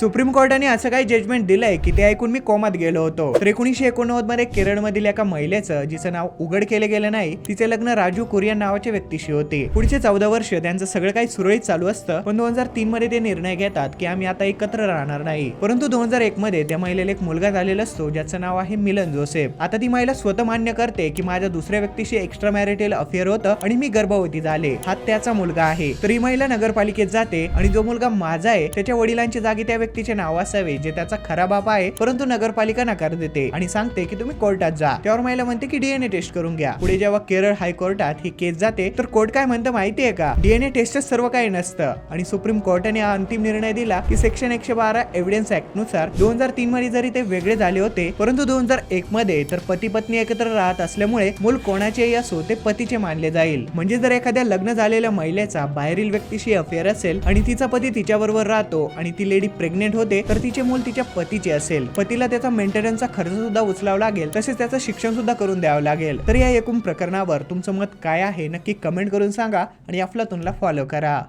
Supreme कोर्टाने असं काही जजमेंट दिलंय की ते ऐकून मी कोमात गेलो होतो. तर एकोणीशे एकोणनव्वदमध्ये केरळमधील एका महिलेचं जिचं नाव उघड केलं गेलं नाही तिचे लग्न राजू कुरियन नावाच्या व्यक्तीशी होते. पुढचे चौदा वर्ष त्यांचं सगळं काही सुरळीत चालू असतं पण दोन हजार तीन मध्ये ते निर्णय घेतात की आम्ही आता एकत्र राहणार नाही. परंतु दोन हजार एक मध्ये त्या महिलेला एक मुलगा झालेला असतो ज्याचं नाव आहे मिलन जोसेफ. आता ती महिला स्वतः मान्य करते की माझ्या दुसऱ्या व्यक्तीशी एक्स्ट्रा मॅरिटल अफेअर होतं आणि मी गर्भवती झाले. हा त्याचा मुलगा आहे. तर ही महिला नगरपालिकेत जाते आणि जो मुलगा माझा आहे त्याच्या वडिलांच्या जागी त्या व्यक्तीचे नाव असावे जे त्याचा खरा बाप आहे परंतु नगरपालिका नकार देते आणि सांगते की तुम्ही कोर्टात जा. त्यावर महिला म्हणते की डीएनए टेस्ट करून घ्या. पुढे जेव्हा केरळ हायकोर्टात ही केस जाते तर कोर्ट काय म्हणतं माहितीये का? डीएनए टेस्टच सर्व काही नसतं. आणि सुप्रीम कोर्टाने हा अंतिम निर्णय दिला की सेक्शन एकशे बारा एव्हिडन्स ऍक्टनुसार दोन हजार तीन मध्ये जरी ते वेगळे झाले होते परंतु दोन हजार एक मध्ये तर पती पत्नी एकत्र राहत असल्यामुळे मूल कोणाचेही असो ते पतीचे मानले जाईल. म्हणजे जर एखाद्या लग्न झालेल्या महिलेचा बाहेरील व्यक्तीशी अफेअर असेल आणि तिचा पती तिच्याबरोबर राहतो आणि ती लेडी प्रेग्नेंट होते तर तिचे मूल तिच्या पतीचे असेल. पतीला त्याचा मेंटेनन्सचा खर्च सुद्धा उचलावा लागेल तसेच त्याचं शिक्षण सुद्धा करून द्यावं लागेल. तर या एकूण प्रकरणावर तुमचं मत काय आहे नक्की कमेंट करून सांगा आणि अफलातूनला फॉलो करा.